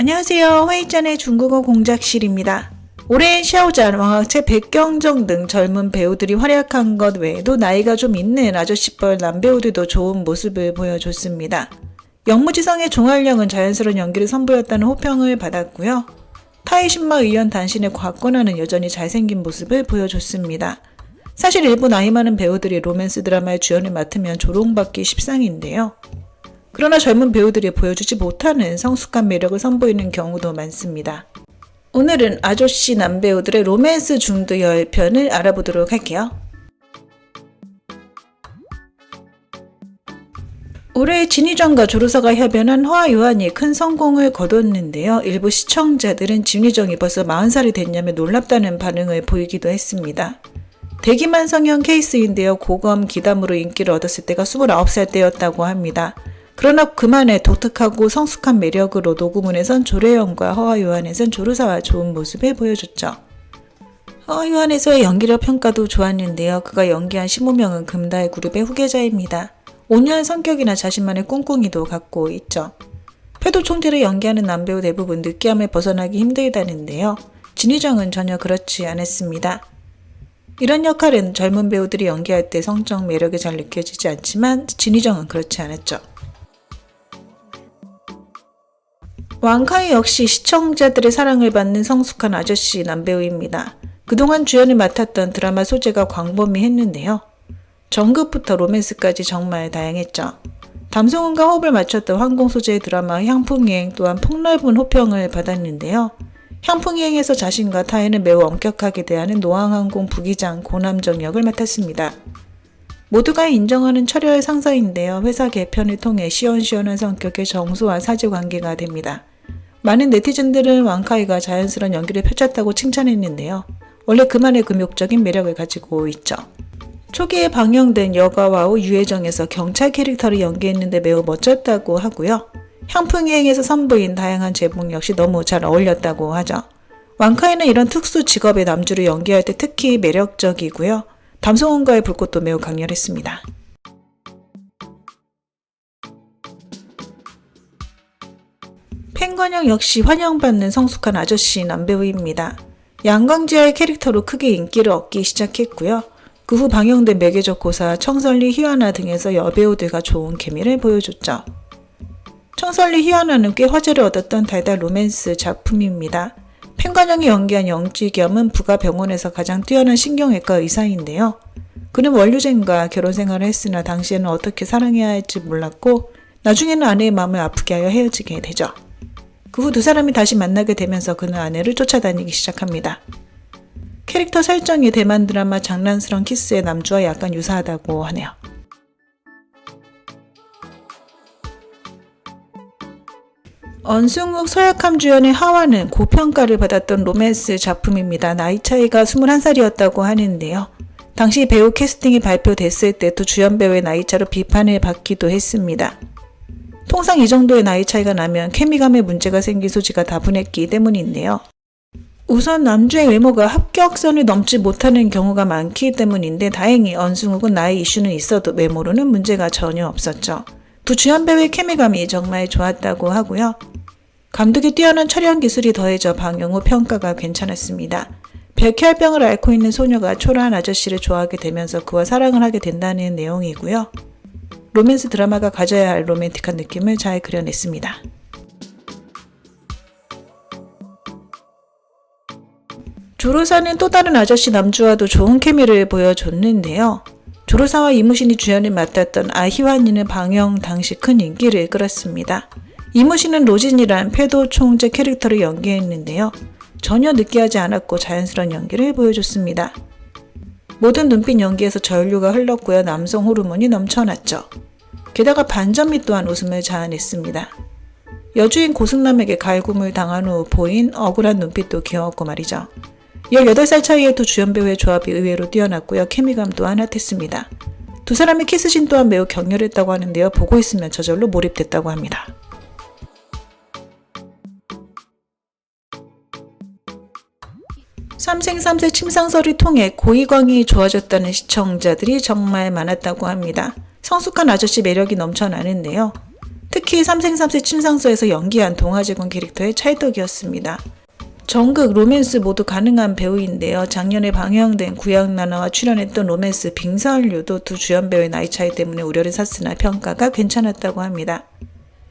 안녕하세요. 회의전의 중국어 공작실입니다. 올해 샤오잔, 왕학채, 백경정 등 젊은 배우들이 활약한 것 외에도 나이가 좀 있는 아저씨뻘 남배우들도 좋은 모습을 보여줬습니다. 영무지성의 종할령은 자연스러운 연기를 선보였다는 호평을 받았고요. 타이신마 의원 단신의 과권하는 여전히 잘생긴 모습을 보여줬습니다. 사실 일부 나이 많은 배우들이 로맨스 드라마의 주연을 맡으면 조롱받기 십상인데요. 그러나 젊은 배우들이 보여주지 못하는 성숙한 매력을 선보이는 경우도 많습니다. 오늘은 아저씨 남배우들의 로맨스 중도 10편을 알아보도록 할게요. 올해 진희정과 조르사가 협연한 화요한이 큰 성공을 거뒀는데요. 일부 시청자들은 진희정이 벌써 40살이 됐냐며 놀랍다는 반응을 보이기도 했습니다. 대기만 성형 케이스인데요. 고검 기담으로 인기를 얻었을 때가 29살 때였다고 합니다. 그러나 그만의 독특하고 성숙한 매력으로 노구문에선 조래영과 허화요한에선 조르사와 좋은 모습을 보여줬죠. 허화요한에서의 연기력 평가도 좋았는데요. 그가 연기한 15명은 금달 그룹의 후계자입니다. 온유한 성격이나 자신만의 꿍꿍이도 갖고 있죠. 패도 총재를 연기하는 남배우 대부분 느끼함을 벗어나기 힘들다는데요. 진희정은 전혀 그렇지 않았습니다. 이런 역할은 젊은 배우들이 연기할 때 성적 매력이 잘 느껴지지 않지만 진희정은 그렇지 않았죠. 왕카이 역시 시청자들의 사랑을 받는 성숙한 아저씨 남배우입니다. 그동안 주연을 맡았던 드라마 소재가 광범위했는데요. 정급부터 로맨스까지 정말 다양했죠. 담성훈과 호흡을 맞췄던 황공 소재의 드라마 향풍이행 또한 폭넓은 호평을 받았는데요. 향풍이행에서 자신과 타인을 매우 엄격하게 대하는 노항항공 부기장 고남정 역을 맡았습니다. 모두가 인정하는 철여의 상사인데요. 회사 개편을 통해 시원시원한 성격의 정소와 사지관계가 됩니다. 많은 네티즌들은 왕카이가 자연스러운 연기를 펼쳤다고 칭찬했는데요. 원래 그만의 금욕적인 매력을 가지고 있죠. 초기에 방영된 여가와우 유해정에서 경찰 캐릭터를 연기했는데 매우 멋졌다고 하고요. 향풍여행에서 선보인 다양한 제목 역시 너무 잘 어울렸다고 하죠. 왕카이는 이런 특수 직업의 남주를 연기할 때 특히 매력적이고요. 담성훈과의 불꽃도 매우 강렬했습니다. 팽관영 역시 환영받는 성숙한 아저씨 남배우입니다. 양광지아의 캐릭터로 크게 인기를 얻기 시작했고요. 그 후 방영된 매개적 고사 청설리 희화나 등에서 여배우들과 좋은 케미를 보여줬죠. 청설리 희화나는 꽤 화제를 얻었던 달달 로맨스 작품입니다. 팽관영이 연기한 영지겸은 부가 병원에서 가장 뛰어난 신경외과 의사인데요. 그는 원류쟁과 결혼 생활을 했으나 당시에는 어떻게 사랑해야 할지 몰랐고 나중에는 아내의 마음을 아프게 하여 헤어지게 되죠. 그 후 두 사람이 다시 만나게 되면서 그는 아내를 쫓아다니기 시작합니다. 캐릭터 설정이 대만 드라마 장난스러운 키스의 남주와 약간 유사하다고 하네요. 언승욱 서약함 주연의 하와는 고평가를 받았던 로맨스 작품입니다. 나이 차이가 21살이었다고 하는데요. 당시 배우 캐스팅이 발표됐을 때도 주연 배우의 나이 차로 비판을 받기도 했습니다. 통상 이 정도의 나이 차이가 나면 케미감에 문제가 생길 소지가 다분했기 때문인데요. 우선 남주의 외모가 합격선을 넘지 못하는 경우가 많기 때문인데 다행히 언승욱은 나이 이슈는 있어도 외모로는 문제가 전혀 없었죠. 두 주연 배우의 케미감이 정말 좋았다고 하고요. 감독의 뛰어난 촬영 기술이 더해져 방영 후 평가가 괜찮았습니다. 백혈병을 앓고 있는 소녀가 초라한 아저씨를 좋아하게 되면서 그와 사랑을 하게 된다는 내용이고요. 로맨스 드라마가 가져야 할 로맨틱한 느낌을 잘 그려냈습니다. 조로사는 또 다른 아저씨 남주와도 좋은 케미를 보여줬는데요. 조로사와 이무신이 주연을 맡았던 아희환이는 방영 당시 큰 인기를 끌었습니다. 이무신은 로진이란 패도 총재 캐릭터를 연기했는데요. 전혀 느끼하지 않았고 자연스러운 연기를 보여줬습니다. 모든 눈빛 연기에서 전류가 흘렀고요. 남성 호르몬이 넘쳐났죠. 게다가 반전미 또한 웃음을 자아냈습니다. 여주인 고승남에게 갈굼을 당한 후 보인 억울한 눈빛도 귀여웠고 말이죠. 18살 차이의 두 주연 배우의 조합이 의외로 뛰어났고요. 케미감 또한 핫했습니다. 두 사람의 키스신 또한 매우 격렬했다고 하는데요. 보고 있으면 저절로 몰입됐다고 합니다. 삼생삼세 침상설을 통해 고이광이 좋아졌다는 시청자들이 정말 많았다고 합니다. 성숙한 아저씨 매력이 넘쳐나는데요. 특히 삼생삼세 친상소에서 연기한 동아제군 캐릭터의 찰떡이었습니다. 전극 로맨스 모두 가능한 배우인데요. 작년에 방영된 구약나나와 출연했던 로맨스 빙설류도 두 주연 배우의 나이 차이 때문에 우려를 샀으나 평가가 괜찮았다고 합니다.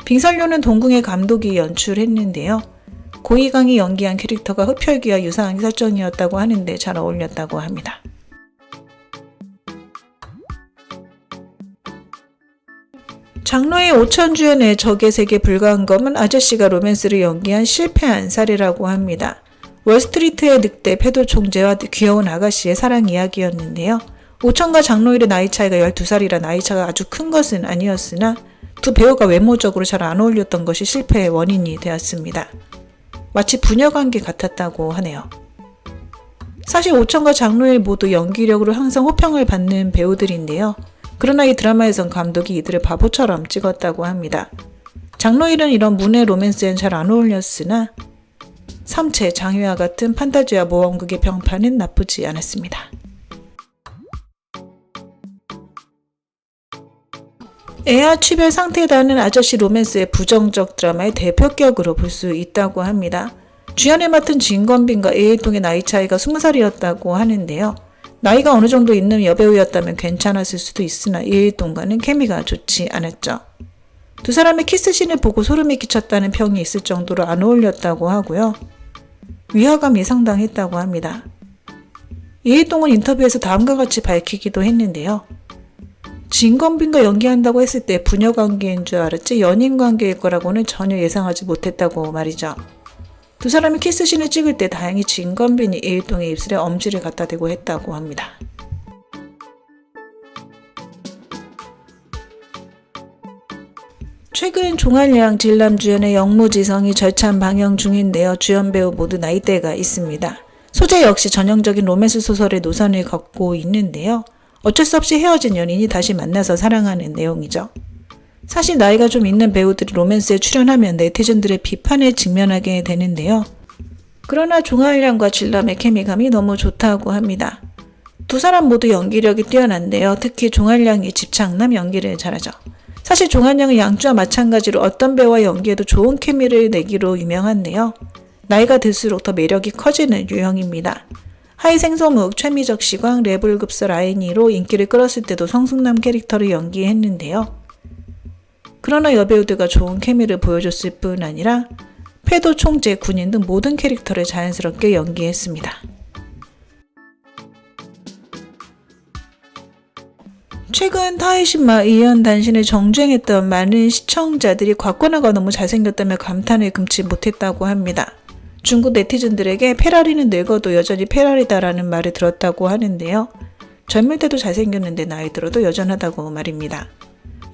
빙설류는 동궁의 감독이 연출했는데요. 고이강이 연기한 캐릭터가 흡혈귀와 유사한 설정이었다고 하는데 잘 어울렸다고 합니다. 장로의 오천주연의 적의 세계 불가항검은 아저씨가 로맨스를 연기한 실패한 사례라고 합니다. 월스트리트의 늑대 패도 총재와 귀여운 아가씨의 사랑 이야기였는데요. 오천과 장로일의 나이 차이가 12살이라 나이 차가 아주 큰 것은 아니었으나 두 배우가 외모적으로 잘 안 어울렸던 것이 실패의 원인이 되었습니다. 마치 부녀 관계 같았다고 하네요. 사실 오천과 장로일 모두 연기력으로 항상 호평을 받는 배우들인데요. 그러나 이 드라마에선 감독이 이들을 바보처럼 찍었다고 합니다. 장로일은 이런 문의 로맨스엔 잘 안 어울렸으나 삼체, 장유아 같은 판타지와 모험극의 평판은 나쁘지 않았습니다. 애아 취별 상태다는 아저씨 로맨스의 부정적 드라마의 대표격으로 볼 수 있다고 합니다. 주연을 맡은 진건빈과 이일동의 나이 차이가 20살이었다고 하는데요. 나이가 어느 정도 있는 여배우였다면 괜찮았을 수도 있으나 이일동과는 케미가 좋지 않았죠. 두 사람의 키스신을 보고 소름이 끼쳤다는 평이 있을 정도로 안 어울렸다고 하고요. 위화감이 상당했다고 합니다. 이일동은 인터뷰에서 다음과 같이 밝히기도 했는데요. 진건빈과 연기한다고 했을 때 부녀 관계인 줄 알았지 연인 관계일 거라고는 전혀 예상하지 못했다고 말이죠. 두 사람이 키스신을 찍을 때 다행히 진건빈이 이일동의 입술에 엄지를 갖다 대고 했다고 합니다. 최근 종한량 진람 주연의 영무지성이 절찬 방영 중인데요. 주연 배우 모두 나이대가 있습니다. 소재 역시 전형적인 로맨스 소설의 노선을 걷고 있는데요. 어쩔 수 없이 헤어진 연인이 다시 만나서 사랑하는 내용이죠. 사실 나이가 좀 있는 배우들이 로맨스에 출연하면 네티즌들의 비판에 직면하게 되는데요. 그러나 종아일량과 진람의 케미감이 너무 좋다고 합니다. 두 사람 모두 연기력이 뛰어난데요. 특히 종아일량이 집착남 연기를 잘하죠. 사실 종아일량은 양주와 마찬가지로 어떤 배우와 연기에도 좋은 케미를 내기로 유명한데요. 나이가 들수록 더 매력이 커지는 유형입니다. 하이생소묵, 최미적 시광, 레블급서 라인이로 인기를 끌었을 때도 성숙남 캐릭터를 연기했는데요. 그러나 여배우들과 좋은 케미를 보여줬을 뿐 아니라 패도 총재, 군인 등 모든 캐릭터를 자연스럽게 연기했습니다. 최근 타이신마 이현 단신을 정주행했던 많은 시청자들이 곽건아가 너무 잘생겼다며 감탄을 금치 못했다고 합니다. 중국 네티즌들에게 페라리는 늙어도 여전히 페라리다라는 말을 들었다고 하는데요. 젊을 때도 잘생겼는데 나이 들어도 여전하다고 말입니다.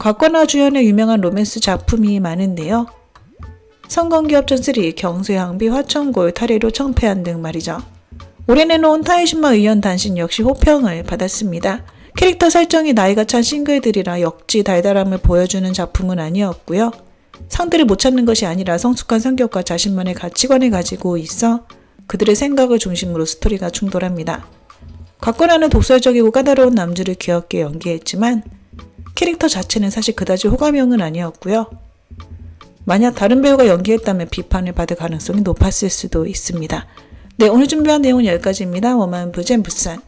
곽건아 주연의 유명한 로맨스 작품이 많은데요. 성건기업 전3, 경수향비, 화천골, 탈의로 청패한 등 말이죠. 올해 내놓은 타이신마 의원 단신 역시 호평을 받았습니다. 캐릭터 설정이 나이가 찬 싱글들이라 역지 달달함을 보여주는 작품은 아니었고요. 상대를 못 찾는 것이 아니라 성숙한 성격과 자신만의 가치관을 가지고 있어 그들의 생각을 중심으로 스토리가 충돌합니다. 곽건아는 독설적이고 까다로운 남주를 귀엽게 연기했지만 캐릭터 자체는 사실 그다지 호감형은 아니었고요. 만약 다른 배우가 연기했다면 비판을 받을 가능성이 높았을 수도 있습니다. 네, 오늘 준비한 내용은 여기까지입니다. 워만 부젠 부산.